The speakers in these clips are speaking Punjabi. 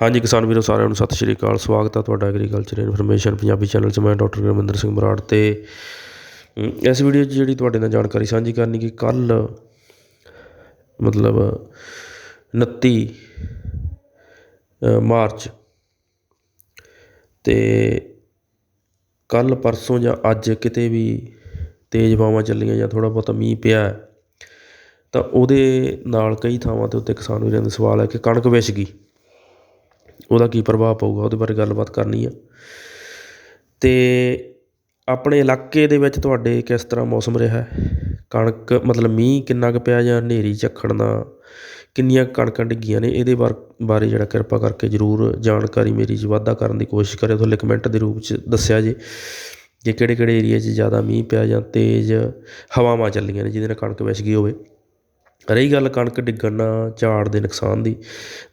ਹਾਂਜੀ ਕਿਸਾਨ ਵੀਰੋ ਸਾਰਿਆਂ ਨੂੰ ਸਤਿ ਸ਼੍ਰੀ ਅਕਾਲ, ਸਵਾਗਤ ਹੈ ਤੁਹਾਡਾ ਐਗਰੀਕਲਚਰ ਇਨਫੋਰਮੇਸ਼ਨ ਪੰਜਾਬੀ ਚੈਨਲ 'ਚ। ਮੈਂ ਡਾਕਟਰ ਗੁਰਮਿੰਦਰ ਸਿੰਘ ਬਰਾੜ ਤੇ ਇਸ ਵੀਡੀਓ 'ਚ ਜਿਹੜੀ ਤੁਹਾਡੇ ਨਾਲ ਜਾਣਕਾਰੀ ਸਾਂਝੀ ਕਰਨੀ ਕਿ ਕੱਲ ਮਤਲਬ 29 ਮਾਰਚ ਤੇ ਕੱਲ ਪਰਸੋਂ ਜਾਂ ਅੱਜ ਕਿਤੇ ਵੀ ਤੇਜ਼ ਹਵਾਵਾਂ ਚੱਲੀਆਂ ਜਾਂ ਥੋੜਾ ਬਹੁਤਾ ਮੀਂਹ ਪਿਆ ਤਾਂ ਉਹਦੇ ਨਾਲ ਕਈ ਥਾਵਾਂ ਤੇ ਉੱਤੇ ਕਿਸਾਨ ਵੀਰਾਂ ਦਾ ਸਵਾਲ ਹੈ ਕਿ ਕਣਕ ਵਿਛ ਗਈ। ਉਹਦਾ ਕੀ ਪ੍ਰਭਾਵ ਪਊਗਾ, ਉਹਦੇ ਬਾਰੇ ਗੱਲਬਾਤ ਕਰਨੀ ਆ। ਅਤੇ ਆਪਣੇ ਇਲਾਕੇ ਦੇ ਵਿੱਚ ਤੁਹਾਡੇ ਕਿਸ ਤਰ੍ਹਾਂ ਮੌਸਮ ਰਿਹਾ? ਕਣਕ, ਮਤਲਬ ਮੀਂਹ ਕਿੰਨਾ ਕੁ ਪਿਆ ਜਾਂ ਹਨੇਰੀ ਝੱਖੜ ਨਾਲ ਕਿੰਨੀਆਂ ਕਣਕਾਂ ਡਿੱਗੀਆਂ ਨੇ? ਇਹਦੇ ਬਾਰ, ਬਾਰੇ ਜਿਹੜਾ ਕਿਰਪਾ ਕਰਕੇ ਜ਼ਰੂਰ ਜਾਣਕਾਰੀ ਮੇਰੀ 'ਚ ਵਾਧਾ ਕਰਨ ਦੀ ਕੋਸ਼ਿਸ਼ ਕਰਿਓ। ਥੱਲੇ ਕਮੈਂਟ ਦੇ ਰੂਪ 'ਚ ਦੱਸਿਆ ਜੇ ਜੇ ਕਿਹੜੇ ਕਿਹੜੇ ਏਰੀਆ 'ਚ ਜ਼ਿਆਦਾ ਮੀਂਹ ਪਿਆ ਜਾਂ ਤੇਜ਼ ਹਵਾਵਾਂ ਚੱਲੀਆਂ ਨੇ ਜਿਹਦੇ ਨਾਲ ਕਣਕ ਵਿਛ ਗਈ ਹੋਵੇ। ਰਹੀ ਗੱਲ ਕਣਕ ਡਿੱਗਣ ਨਾਲ ਝਾੜ ਦੇ ਨੁਕਸਾਨ ਦੀ,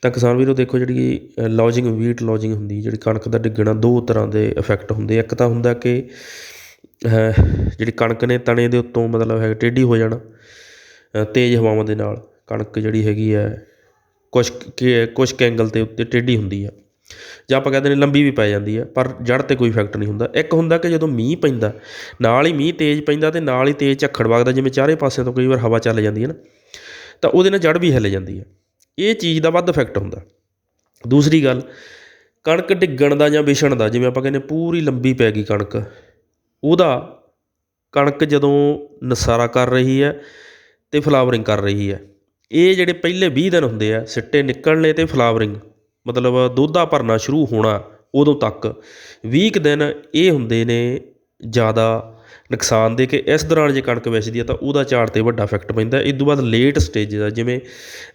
ਤਾਂ ਕਿਸਾਨ ਵੀਰੋ ਦੇਖੋ ਜਿਹੜੀ ਲੌਜਿੰਗ ਵੀਟ ਲੌਜਿੰਗ ਹੁੰਦੀ, ਜਿਹੜੀ ਕਣਕ ਦਾ ਡਿੱਗਣਾ ਦੋ ਤਰ੍ਹਾਂ ਦੇ ਇਫੈਕਟ ਹੁੰਦੇ ਇੱਕ ਤਾਂ ਹੁੰਦਾ ਕਿ ਜਿਹੜੀ ਕਣਕ ਨੇ ਤਣੇ ਦੇ ਉੱਤੋਂ ਮਤਲਬ ਹੈ ਟੇਢੀ ਹੋ ਜਾਣਾ ਤੇਜ਼ ਹਵਾਵਾਂ ਦੇ ਨਾਲ ਕਣਕ ਜਿਹੜੀ ਹੈਗੀ ਹੈ, ਕੁਛ ਕੁ- ਕੁਛ ਕੁ ਐਂਗਲ ਤੇ ਉੱਤੇ ਟੇਢੀ ਹੁੰਦੀ ਆ। ਜਾਂ ਆਪਾਂ ਕਹਿੰਦੇ ਨੇ ਲੰਬੀ ਵੀ ਪੈ ਜਾਂਦੀ ਹੈ ਪਰ ਜੜ ਤੇ ਕੋਈ ਇਫੈਕਟ ਨਹੀਂ ਹੁੰਦਾ। ਇੱਕ ਹੁੰਦਾ ਕਿ ਜਦੋਂ ਮੀਂਹ ਪੈਂਦਾ, ਨਾਲ ਹੀ ਮੀਂਹ ਤੇਜ਼ ਪੈਂਦਾ ਅਤੇ ਨਾਲ ਹੀ ਤੇਜ਼ ਝੱਖੜ ਵਗਦਾ, ਜਿਵੇਂ ਚਾਰੇ ਪਾਸਿਆਂ ਤੋਂ ਕਈ ਵਾਰ ਹਵਾ ਚੱਲ ਜਾਂਦੀ ਹੈ ਨਾ, ਤਾਂ ਉਹਦੇ ਨਾਲ ਜੜ੍ਹ ਵੀ ਹਿੱਲ ਜਾਂਦੀ ਹੈ ਇਹ ਚੀਜ਼ ਦਾ ਵੱਧ ਇਫੈਕਟ ਹੁੰਦਾ। ਦੂਸਰੀ ਗੱਲ, ਕਣਕ ਡਿੱਗਣ ਦਾ ਜਾਂ ਵਿਛਣ ਦਾ, ਜਿਵੇਂ ਆਪਾਂ ਕਹਿੰਦੇ ਪੂਰੀ ਲੰਬੀ ਪੈ ਗਈ ਕਣਕ, ਉਹਦਾ ਕਣਕ ਜਦੋਂ ਨਸਾਰਾ ਕਰ ਰਹੀ ਹੈ ਤੇ ਫਲਾਵਰਿੰਗ ਕਰ ਰਹੀ ਹੈ। ਇਹ ਜਿਹੜੇ ਪਹਿਲੇ 20 ਦਿਨ ਹੁੰਦੇ ਆ, ਸਿੱਟੇ ਨਿਕਲਣੇ ਤੇ ਫਲਾਵਰਿੰਗ ਮਤਲਬ ਦੋਧਾ ਭਰਨਾ ਸ਼ੁਰੂ ਹੋਣਾ ਉਦੋਂ ਤੱਕ 20 ਕੁ ਦਿਨ ਇਹ ਹੁੰਦੇ ਨੇ ਜ਼ਿਆਦਾ ਨੁਕਸਾਨ ਦੇ ਕਿ ਇਸ ਦੌਰਾਨ ਜੇ ਕਣਕ ਵਿਛਦੀ ਆ ਤਾਂ ਉਹਦਾ ਝਾੜ ਤੇ ਵੱਡਾ ਇਫੈਕਟ ਪੈਂਦਾ। ਇਸ ਤੋਂ ਬਾਅਦ ਲੇਟ ਸਟੇਜ ਦਾ ਜਿਵੇਂ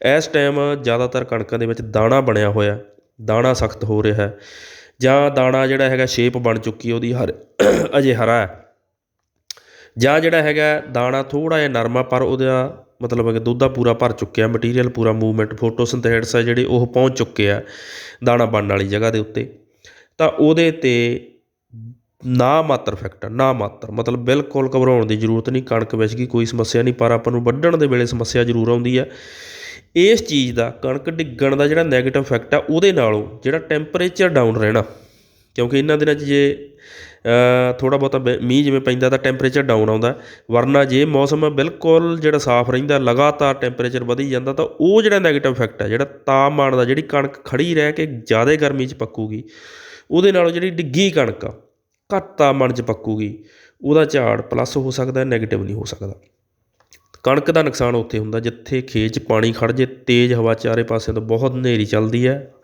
ਇਸ ਟਾਈਮ ਜ਼ਿਆਦਾਤਰ ਕਣਕਾਂ ਦੇ ਵਿੱਚ ਦਾਣਾ ਬਣਿਆ ਹੋਇਆ, ਦਾਣਾ ਸਖਤ ਹੋ ਰਿਹਾ ਹੈ, ਜਾਂ ਦਾਣਾ ਜਿਹੜਾ ਹੈਗਾ ਸ਼ੇਪ ਬਣ ਚੁੱਕੀ ਹੈ ਉਹਦੀ ਹਰ ਅਜੇ ਹਰਾ ਹੈ, ਜਾਂ ਜਿਹੜਾ ਹੈਗਾ ਦਾਣਾ ਥੋੜਾ ਜਿਹਾ ਨਰਮਾ ਪਰ ਉਹਦਾ ਮਤਲਬ ਹੈ ਕਿ ਦੁੱਧ ਦਾ ਪੂਰਾ ਭਰ ਚੁੱਕਿਆ ਮਟੀਰੀਅਲ ਪੂਰਾ ਮੂਵਮੈਂਟ ਫੋਟੋਸਿੰਥੇਸਿਸ ਆ ਜਿਹੜੇ ਉਹ ਪਹੁੰਚ ਚੁੱਕੇ ਆ ਦਾਣਾ ਬਣਨ ਵਾਲੀ ਜਗ੍ਹਾ ਦੇ ਉੱਤੇ। ਤਾਂ ਉਹਦੇ ਤੇ ਨਾ ਮਾਤਰ ਫੈਕਟਰ ਨਾ ਮਾਤਰ। ਮਤਲਬ ਬਿਲਕੁਲ ਘਬਰਾਉਣ ਦੀ ਜ਼ਰੂਰਤ ਨਹੀਂ, ਕਣਕ ਵਿੱਚ ਗਈ ਕੋਈ ਸਮੱਸਿਆ ਨਹੀਂ, ਪਰ ਆਪਾਂ ਨੂੰ ਵੱਢਣ ਦੇ ਵੇਲੇ ਸਮੱਸਿਆ ਜ਼ਰੂਰ ਆਉਂਦੀ ਹੈ ਇਸ ਚੀਜ਼ ਦਾ, ਕਣਕ ਡਿੱਗਣ ਦਾ ਜਿਹੜਾ 네ਗੇਟਿਵ ਇਫੈਕਟ ਆ, ਉਹਦੇ ਨਾਲੋਂ ਜਿਹੜਾ ਟੈਂਪਰੇਚਰ ਡਾਊਨ ਰਹਿਣਾ, ਕਿਉਂਕਿ ਇਹਨਾਂ ਦਿਨਾਂ 'ਚ ਜੇ ਥੋੜ੍ਹਾ ਬਹੁਤਾ ਬ- ਮੀਂਹ ਜਿਵੇਂ ਪੈਂਦਾ ਤਾਂ ਟੈਂਪਰੇਚਰ ਡਾਊਨ ਆਉਂਦਾ। ਵਰਨਾ ਜੇ ਮੌਸਮ ਬਿਲਕੁਲ ਜਿਹੜਾ ਸਾਫ਼ ਰਹਿੰਦਾ, ਲਗਾਤਾਰ ਟੈਂਪਰੇਚਰ ਵਧੀ ਜਾਂਦਾ ਤਾਂ ਉਹ ਜਿਹੜਾ ਨੈਗੇਟਿਵ ਇਫੈਕਟ ਹੈ ਜਿਹੜਾ ਤਾਪਮਾਨ ਦਾ, ਜਿਹੜੀ ਕਣਕ ਖੜੀ ਰਹਿ ਕੇ ਜ਼ਿਆਦਾ ਗਰਮੀ 'ਚ ਪੱਕੂਗੀ, ਉਹਦੇ ਨਾਲੋਂ ਜਿਹੜੀ ਡਿੱਗੀ ਕਣਕ ਆ, ਘੱਟ ਤਾਪਮਾਨ 'ਚ ਪੱਕੂਗੀ, ਉਹਦਾ ਝਾੜ ਪਲੱਸ ਹੋ ਸਕਦਾ ਨੈਗੇਟਿਵ ਨਹੀਂ ਹੋ ਸਕਦਾ। ਕਣਕ ਦਾ ਨੁਕਸਾਨ ਉੱਥੇ ਹੁੰਦਾ ਜਿੱਥੇ ਖੇਤ 'ਚ ਪਾਣੀ ਖੜ ਜੇ, ਤੇਜ਼ ਹਵਾ ਚਾਰੇ ਪਾਸਿਆਂ ਤੋਂ ਬਹੁਤ ਹਨੇਰੀ ਚੱਲਦੀ ਹੈ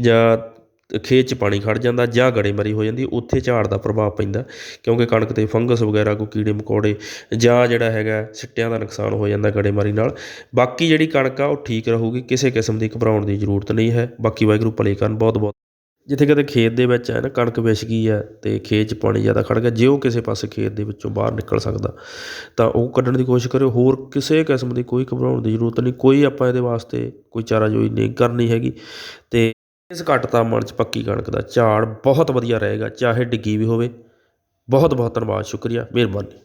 ਜਾਂ ਖੇਤ 'ਚ ਪਾਣੀ ਖੜ੍ਹ ਜਾਂਦਾ, ਜਾਂ ਗੜੇਮਾਰੀ ਹੋ ਜਾਂਦੀ, ਉੱਥੇ ਝਾੜ ਦਾ ਪ੍ਰਭਾਵ ਪੈਂਦਾ, ਕਿਉਂਕਿ ਕਣਕ ਤੇ ਫੰਗਸ ਵਗੈਰਾ, ਕੋਈ ਕੀੜੇ ਮਕੌੜੇ ਜਾਂ ਜਿਹੜਾ ਹੈਗਾ ਸਿੱਟਿਆਂ ਦਾ ਨੁਕਸਾਨ ਹੋ ਜਾਂਦਾ ਗੜੇਮਾਰੀ ਨਾਲ। ਬਾਕੀ ਜਿਹੜੀ ਕਣਕ ਆ, ਉਹ ਠੀਕ ਰਹੂਗੀ, ਕਿਸੇ ਕਿਸਮ ਦੀ ਘਬਰਾਉਣ ਦੀ ਜ਼ਰੂਰਤ ਨਹੀਂ ਹੈ। ਬਾਕੀ ਵਾਹਿਗੁਰੂ ਭਲੇ ਕਰਨ ਬਹੁਤ ਬਹੁਤ ਜਿੱਥੇ ਕਿਤੇ ਖੇਤ ਦੇ ਵਿੱਚ ਹੈ ਨਾ, ਕਣਕ ਵਿਛ ਗਈ ਹੈ ਤੇ ਖੇਤ 'ਚ ਪਾਣੀ ਜ਼ਿਆਦਾ ਖੜ ਗਿਆ, ਜੇ ਉਹ ਕਿਸੇ ਪਾਸੇ ਖੇਤ ਦੇ ਵਿੱਚੋਂ ਬਾਹਰ ਨਿਕਲ ਸਕਦਾ, ਤਾਂ ਉਹ ਕੱਢਣ ਦੀ ਕੋਸ਼ਿਸ਼ ਕਰਿਓ। ਹੋਰ ਕਿਸੇ ਕਿਸਮ ਦੀ ਕੋਈ ਘਬਰਾਉਣ ਦੀ ਜ਼ਰੂਰਤ ਨਹੀਂ, ਕੋਈ ਆਪਾਂ ਇਹਦੇ ਵਾਸਤੇ ਕੋਈ ਚਾਰਾਜੋਈ ਨਹੀਂ ਕਰਨੀ ਹੈਗੀ। ਤੇ ਇਸ ਘੱਟ ਤਾਪਮਾਨ 'ਚ ਪੱਕੀ ਕਣਕ ਦਾ ਝਾੜ ਬਹੁਤ ਵਧੀਆ ਰਹੇਗਾ, ਚਾਹੇ ਡਿੱਗੀ ਵੀ ਹੋਵੇ। ਬਹੁਤ ਬਹੁਤ ਧੰਨਵਾਦ, ਸ਼ੁਕਰੀਆ, ਮਿਹਰਬਾਨੀ।